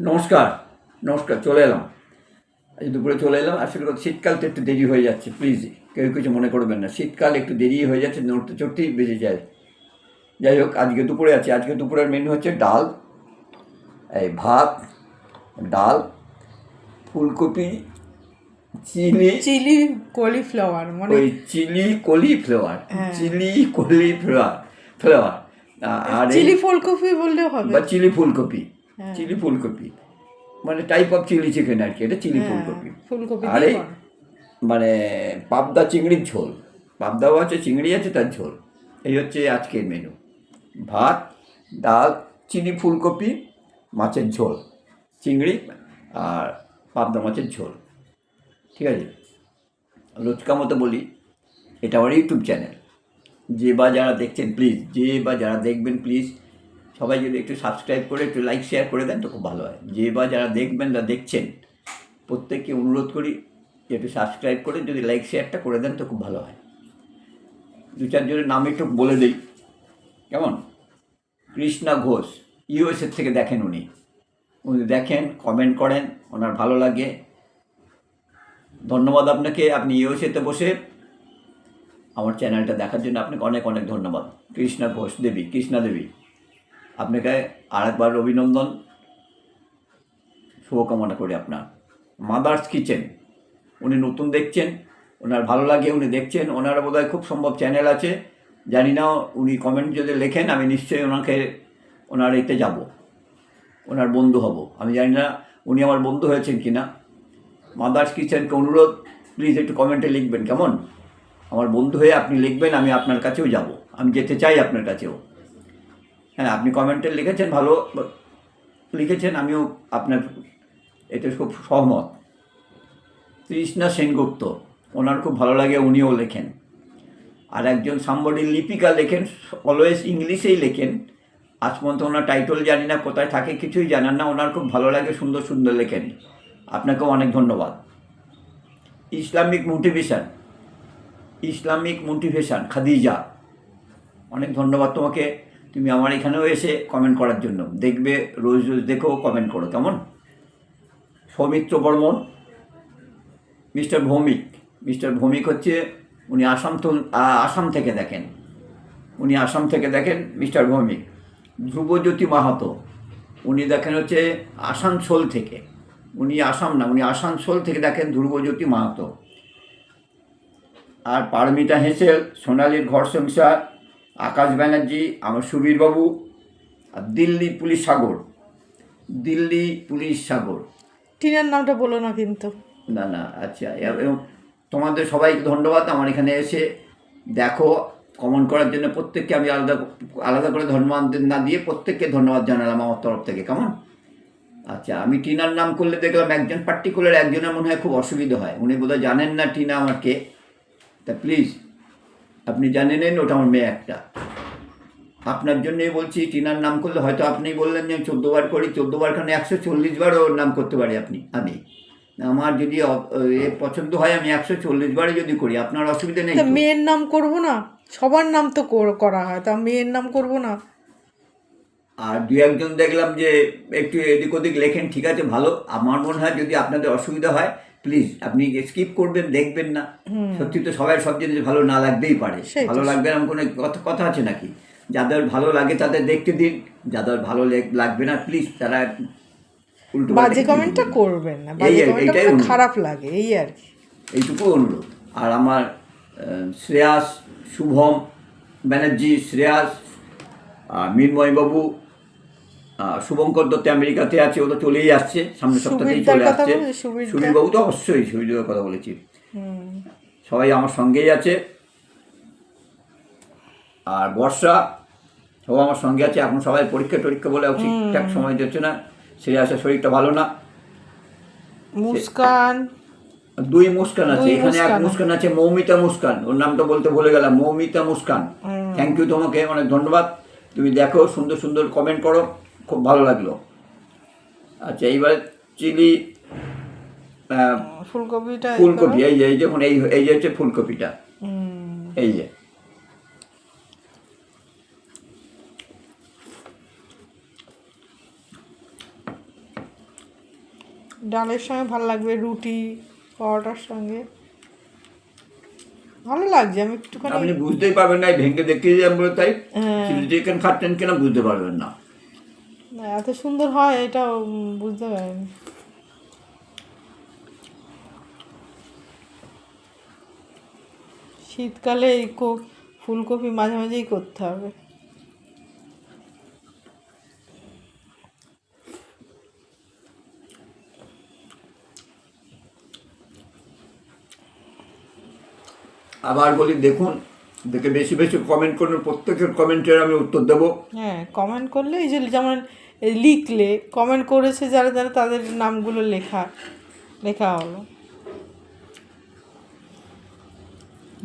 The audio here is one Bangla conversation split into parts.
নমস্কার নমস্কার চলে এলাম। আজ দুপুরে চলে এলাম আসলে কথা শীতকাল তো একটু দেরি হয়ে যাচ্ছে প্লিজ কেউ কিছু মনে করবেন না। শীতকাল একটু দেরি হয়ে যাচ্ছে নড়তে চড়তেই বেজে যায়। যাই হোক আজকে দুপুরে আছে। আজকে দুপুরের মেনু হচ্ছে ডাল এই ভাত ডাল ফুলকপি চিলি চিলি কলিফ্লাওয়ার মানে ওই চিলি কলিফ্লাওয়ার হ্যাঁ। Chilli cauliflower flower. আর চিলি ফুলকপি বললেও হবে। বা চিলি ফুলকপি। চিলি ফুলকপি। মানে টাইপ অফ চিলি চিকেন আর কি এটা চিলি হ্যাঁ, ফুলকপি। ফুলকপি আর এই মানে পাবদা চিংড়ির ঝোল। পাবদাও আছে চিংড়ি আছে তার ঝোল। এই হচ্ছে আজকের মেনু ভাত ডাল চিলি ফুলকপি মাছের ঝোল। চিংড়ি আর পাবদা মাছের ঝোল। ঠিক আছে? রোজকা মতো বলি এটা আমার ইউটিউব চ্যানেল যে বা যারা দেখছেন প্লিজ যে বা যারা দেখবেন প্লিজ সবাই যদি একটু সাবস্ক্রাইব করে, একটু লাইক শেয়ার করে দেন তো খুব ভালো হয়। যে বা যারা দেখবেন বা দেখছেন, প্রত্যেককে অনুরোধ করি যে একটু সাবস্ক্রাইব করে, যদি লাইক শেয়ারটা করে দেন তো খুব ভালো হয়। দু চারজনের নাম একটু বলে দিই। কেমন? কৃষ্ণা ঘোষ ইউএসএর থেকে দেখেন উনি। উনি দেখেন কমেন্ট করেন, ওনার ভালো লাগে। ধন্যবাদ আপনাকে। আপনি ইউএসএতে বসে আমার চ্যানেলটা দেখার জন্য আপনাকে অনেক অনেক ধন্যবাদ। কৃষ্ণা ঘোষ দেবী, কৃষ্ণা দেবী। আপনাকে আরেকবার অভিনন্দন। শুভকামনা করি আপনার। মাদার্স কিচেন উনি নতুন দেখছেন, ওনার ভালো লাগে, উনি দেখছেন, ওনার বোধহয় খুব সম্ভব চ্যানেল আছে। জানি না উনি কমেন্ট যদি লেখেন, আমি নিশ্চয়ই ওনাকে, ওনার এতে যাব। ওনার বন্ধু হব। আমি জানি না উনি আমার বন্ধু হয়েছেন কি না মাদার্স কিচেনকে অনুরোধ প্লিজ একটু কমেন্টে লিখবেন, কেমন? আমার বন্ধু হয়ে আপনি লিখবেন, আমি আপনার কাছেও যাব। আমি যেতে চাই আপনার কাছেও। হ্যাঁ আপনি কমেন্টে লিখেছেন ভালো, লিখেছেন, আমিও আপনার এতে খুব সহমত। তৃষ্ণা সেনগুপ্ত, ওনার খুব ভালো লাগে, উনিও লেখেন। আর একজন সাম্বডি লিপিকা লেখেন অলওয়েজ ইংলিশেই লেখেন। আজ পর্যন্ত ওনার টাইটল জানি না, কোথায় থাকে কিছুই জানেন না, ওনার খুব ভালো লাগে, সুন্দর সুন্দর লেখেন। আপনাকেও অনেক ধন্যবাদ। Islamic motivation Islamic motivation Khadija, অনেক ধন্যবাদ তোমাকে। তুমি আমার এখানেও এসে কমেন্ট করার জন্য। দেখবে, রোজ রোজ দেখেও কমেন্ট করো, কেমন? সৌমিত্র বর্মন, মিস্টার ভৌমিক। মিস্টার ভৌমিক হচ্ছে, উনি আসাম আসাম থেকে দেখেন। উনি আসাম থেকে দেখেন মিস্টার ভৌমিক। ধ্রুবজ্যোতি মাহাতো, উনি দেখেন হচ্ছে আসানসোল থেকে। উনি আসাম না, উনি আসানসোল থেকে দেখেন ধ্রুবজ্যোতি মাহাতো। আর পারমিতা হেসেল সোনালির ঘর সংসার আকাশ ব্যানার্জি আমার সুবীরবাবু আর দিল্লি পুলিশ সাগর। দিল্লি পুলিশ সাগর। টিনার নামটা বলো না কিন্তু। না না আচ্ছা এবং তোমাদের সবাইকে ধন্যবাদ আমার এখানে এসে দেখো কমন করার জন্য প্রত্যেককে আমি আলাদা আলাদা করে ধন্যবাদ না দিয়ে প্রত্যেককে ধন্যবাদ জানালাম আমার তরফ থেকে কেমন? আচ্ছা আমি টিনার নাম করলে দেখলাম একজন পার্টিকুলার একজনের মনে হয় খুব অসুবিধা হয়। উনি বোধহয় জানেন না টিনা আমাকে। তা প্লিজ আপনি জানে নেন ওটা আমার মেয়ে একটা। আপনার জন্যই বলছি টিনার নাম করলে হয়তো আপনি বললেন যে আমি চোদ্দ বার করি চোদ্দ বার খানে একশো চল্লিশ বার ওর নাম করতে পারি আপনি আমি। আমার যদি এ পছন্দ হয় আমি একশো চল্লিশ বারে যদি করি আপনার অসুবিধা নেই মেয়ের নাম করব না? সবার নাম তো করা হয় তা মেয়ের নাম করব না? আর দু একজন দেখলাম যে একটু এদিক ওদিক লেখেন ঠিক আছে ভালো। আমার মনে হয় যদি আপনাদের অসুবিধা হয় প্লিজ আপনি স্কিপ করবেন দেখবেন না। সত্যি তো সবাই সব জিনিস ভালো না লাগতেই পারে। ভালো লাগবে এরকম কোনো কথা আছে নাকি? যাদের ভালো লাগে তাদের দেখতে দিন। যাদের ভালো লেগ- লাগবে না প্লিজ তারা উল্টো বাজে কমেন্টটা করবেন না। এই বাজে আর- কমেন্টটা খারাপ লাগে এই আর কি। এইটুকু অনুরোধ। আর আমার শ্রেয়াস শুভম ব্যানার্জি শ্রেয়াস মৃন্ময়বাবু শুভঙ্কর দত্ত আমেরিকাতে আছে ও তো চলেই আসছে সামনের সপ্তাহেই চলে আসছে? সুবীরবাবু তো অবশ্যই সুবীরদার কথা বলেছি। সবাই আমার সঙ্গেই আছে। আর বর্ষা সব আমার সঙ্গে আছে এখন সবাই পরীক্ষা টরীক্ষা বলে ঠিকঠাক সময় দিচ্ছে না শ্রেয়াসের শরীরটা ভালো না। মুস্কান। দুই মুস্কান আছে এখানে এক মুস্কান। মুস্কান আছে মৌমিতা মুস্কান ওর নামটা বলতে ভুলে গেলাম মৌমিতা মুস্কান। থ্যাংক ইউ তোমাকে অনেক ধন্যবাদ। তুমি দেখো সুন্দর সুন্দর কমেন্ট করো। খুব ভালো লাগল। আচ্ছা এইবার চিলি ফুলকপিটা ফুলকপি এই যে এই দেখুন এই এই যে হচ্ছে ফুলকপিটা। এই যে। ডালের সঙ্গে ভালো লাগবে রুটি পরোটার সঙ্গে। ভালো লাগছে আমি একটুখানি আপনি বুঝতেই পারবেন না ভেঙে দেখিয়ে দিলাম বলে তাই হ্যাঁ। চিলি চিকেন খাচ্ছেন কিনা বুঝতে পারবেন না। না, এত সুন্দর হয় এটা বুঝতে পারিনি। শীতকালে এই ফুলকপি মাঝে মাঝেই করতে হবে। আবার বলি দেখুন দেখে বেশি বেশি কমেন্ট করুন প্রত্যেকের কমেন্টের আমি উত্তর দেবো। হ্যাঁ কমেন্ট করলে এই যে যেমন লিখলে কমেন্ট করেছে যারা যারা তাদের নামগুলো লেখা লেখা হলো।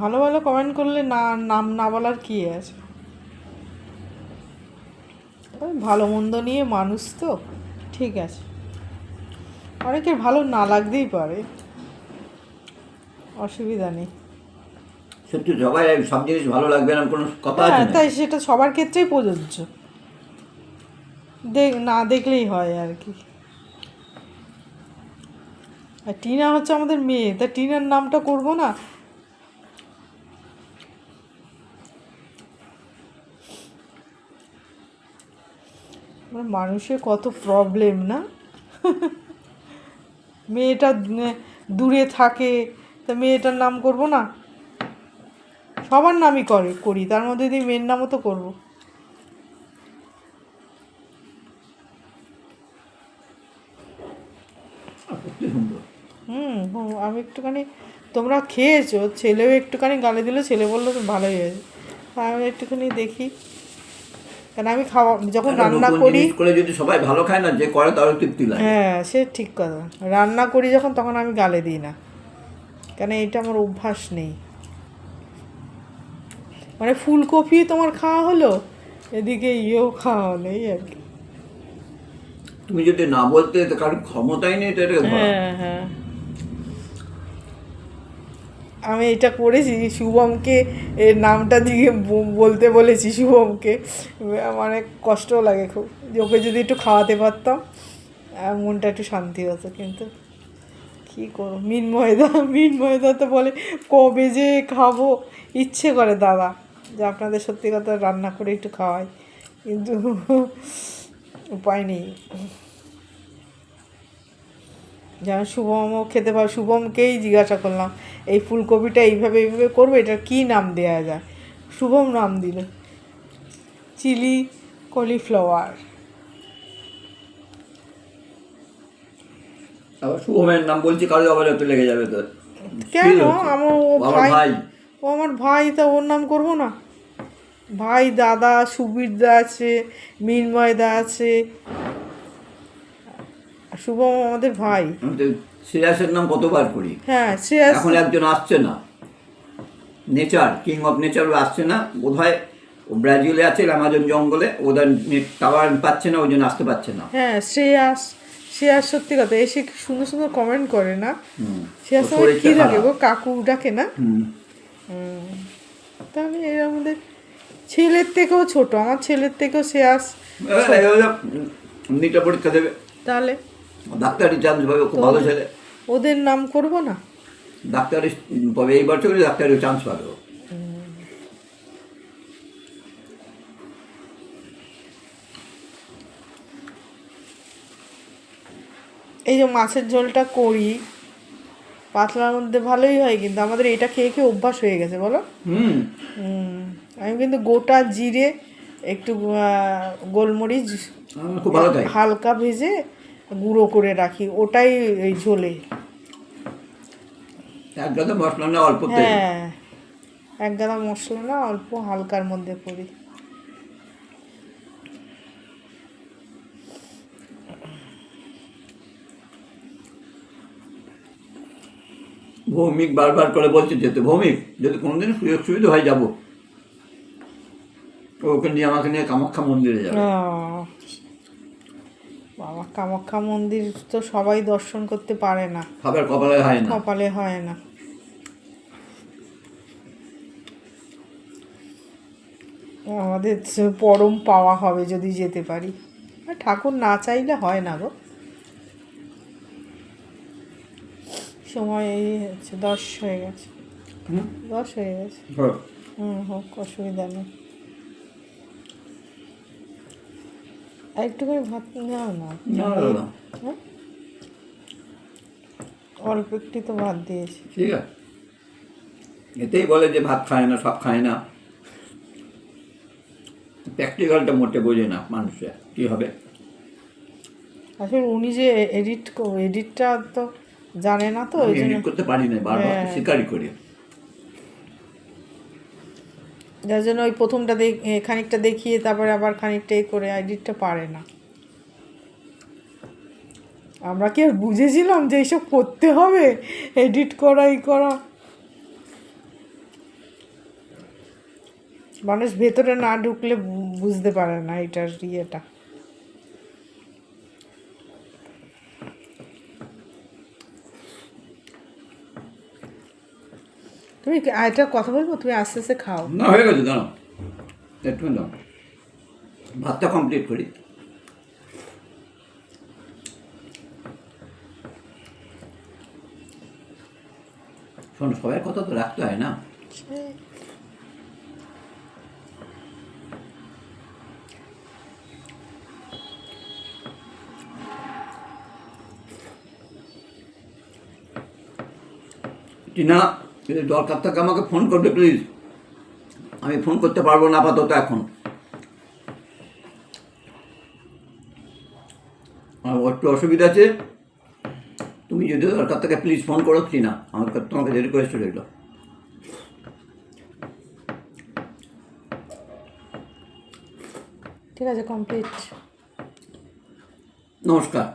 ভালো ভালো কমেন্ট করলে না নাম না বলার কি আছে? ভালো মন্দ নিয়ে মানুষ তো ঠিক আছে। অনেকের ভালো না লাগতেই পারে অসুবিধা নেই। সত্যি সবাই সব জিনিস ভালো লাগবে না কোনো কথা আছে হ্যাঁ তাই সেটা সবার ক্ষেত্রেই প্রযোজ্য। দেখ, না দেখলেই হয় আর কি। আর টিনা হচ্ছে আমাদের মেয়ে, তা টিনার নামটা করব না? মানে মানুষের কত প্রবলেম না? মেয়েটা দূরে থাকে, তা মেয়েটার নাম করব না? সবার নামই করে, করি, তার মধ্যে দিয়ে মেয়ের নামও তো করব। সুন্দর। হুম হুম, আমি একটুখানি তোমরা খেয়েছো ছেলেও একটুখানি গালে দিলে ছেলে বলল তো ভালোই হয়েছে। আমি একটুখানি দেখি। কেন আমি খাওয়া যখন রান্না করি করে যদি সবাই ভালো খায় না যে করে তারও তৃপ্তি লাগে। হ্যাঁ সে ঠিক কথা। রান্না করি যখন তখন আমি গালে দিই না। কেন এটা আমার অভ্যাস নেই। মানে ফুলকপি তোমার খাওয়া হলো? এদিকে ইয়েও খাওয়া হলো এই আর কি। তুমি যদি না বলতে কারোর ক্ষমতাই নেই তো ধরা। হ্যাঁ হ্যাঁ। আমি এটা করেছি শুভমকে এর নামটা দিয়ে বলতে বলেছি শুভমকে। মানে কষ্ট লাগে খুব। যে ওকে যদি একটু খাওয়াতে পারতাম মনটা একটু শান্তি হতো কিন্তু কী করব? মিন ময়দা মিন ময়দা তো বলে কবে যে খাব ইচ্ছে করে দাদা। যে আপনাদের সত্যি কথা রান্না করে একটু খাওয়াই। কিন্তু উপায় নেই। যেমন শুভমও খেতে পারে শুভমকেই জিজ্ঞাসা করলাম এই ফুলকপিটা এইভাবে এইভাবে করবে? এটা কী নাম দেওয়া যায়? শুভম নাম দিল চিলি কলিফ্লাওয়ার। আবার শুভমের নাম বলছি কারও আবার এত লেগে যাবে তো। কেন? আমার ও ভাই। ও আমার ভাই তা ওর নাম করব না? ভাই দাদা সুবীর দা আছে মিনময় দা আছে। শুভম আমাদের ভাই। শ্রেয়াসের নাম কতবার করি? হ্যাঁ শ্রেয়াস এখন একজন আসছে না। নেচার কিং অফ নেচার আসছে না। বোধ হয় ও ব্রাজিলে আছে অ্যামাজন জঙ্গলে। ওদের নেট টাওয়ার পাচ্ছে না ওই জন্য আসতে পারছে না। হ্যাঁ শ্রেয়াস শ্রেয়াস সত্যি কথা এসে সুন্দর সুন্দর কমেন্ট করে না। শ্রেয়াস আমার কি শরীরটা ডাকে গো? কাকু ডাকে না। তাহলে এর আমাদের ছেলের থেকেও ছোট আমার ছেলের থেকেও এবার এবার নিটা পরীক্ষা দেবে। তাহলে? ডাক্তারি চান্স পাবে খুব ভালো ছেলে। ওদের নাম করব না? ডাক্তারি পাবে এই বছর ডাক্তারি চান্স পাবে এই যে মাছের ঝোলটা করি পাতলার মধ্যে ভালোই হয় কিন্তু আমাদের এটা খেয়ে খেয়ে অভ্যাস হয়ে গেছে বলো? হুম। হুম, আমি কিন্তু গোটা জিরে একটু গোলমরিচ খুব ভালো হালকা ভেজে গুঁড়ো করে রাখি ওটাই এই ঝোলে। এক গাদা মশলা না অল্প হ্যাঁ এক গাদা মশলা না অল্প হালকার মধ্যে করি। ভৌমিক বারবার করে বলছে যেতে ভৌমিক যদি কোনোদিন সুযোগ সুবিধা হয় যাব। ও ওকে নিয়ে আমাকে নিয়ে কামাখ্যা মন্দিরে যাবে। বাবা কামাখ্যা মন্দির তো সবাই দর্শন করতে পারে না। খাবার কপালে হয় না। কপালে হয় না। আমাদের পরম পাওয়া হবে যদি যেতে পারি। ঠাকুর না চাইলে হয় না গো। সময় এই হচ্ছে দশ হয়ে গেছে। দশ হয়ে গেছে। হ্যাঁ। হুম হোক অসুবিধা নেই। আর একটুখানি ভাত নাও না। হ্যাঁ? অল্প একটু তো ভাত দিয়েছি। ঠিক আছে। এতেই বলে যে ভাত খায় না সব খায় না। প্র্যাকটিক্যালটা মোটে বোঝে না মানুষের। কী হবে? আসলে উনি যে এডিট এডিটটা তো জানে না তো edit করতে পারি না বারবার হ্যাঁ। স্বীকারই করি। যার জন্য ওই প্রথমটা খানিকটা দেখিয়ে তারপরে আবার খানিকটা করে এডিটটা পারে না। আমরা কি আর বুঝেছিলাম যে এইসব করতে হবে? এডিট করা, ই করা। মানুষ ভেতরে না ঢুকলে বুঝতে পারে না এটার ইয়েটা। তুমি একটা কথা বলব? তুমি আস্তে আস্তে খাও। না, হয়ে গেছে, দাঁড়াও। একটু দাও ভাতটা কমপ্লিট করি। শোন, সবাই কথা তো রাখতে হয় না? টিনা যদি দরকার থাকে আমাকে ফোন করবে প্লিজ আমি ফোন করতে পারব না আপাতত এখন। আমার একটু অসুবিধা আছে। তুমি যদি দরকার থাকে প্লিজ ফোন করো কি না? আমার কাছে তোমাকে যে রিকোয়েস্ট রইল ঠিক আছে কমপ্লিট নমস্কার।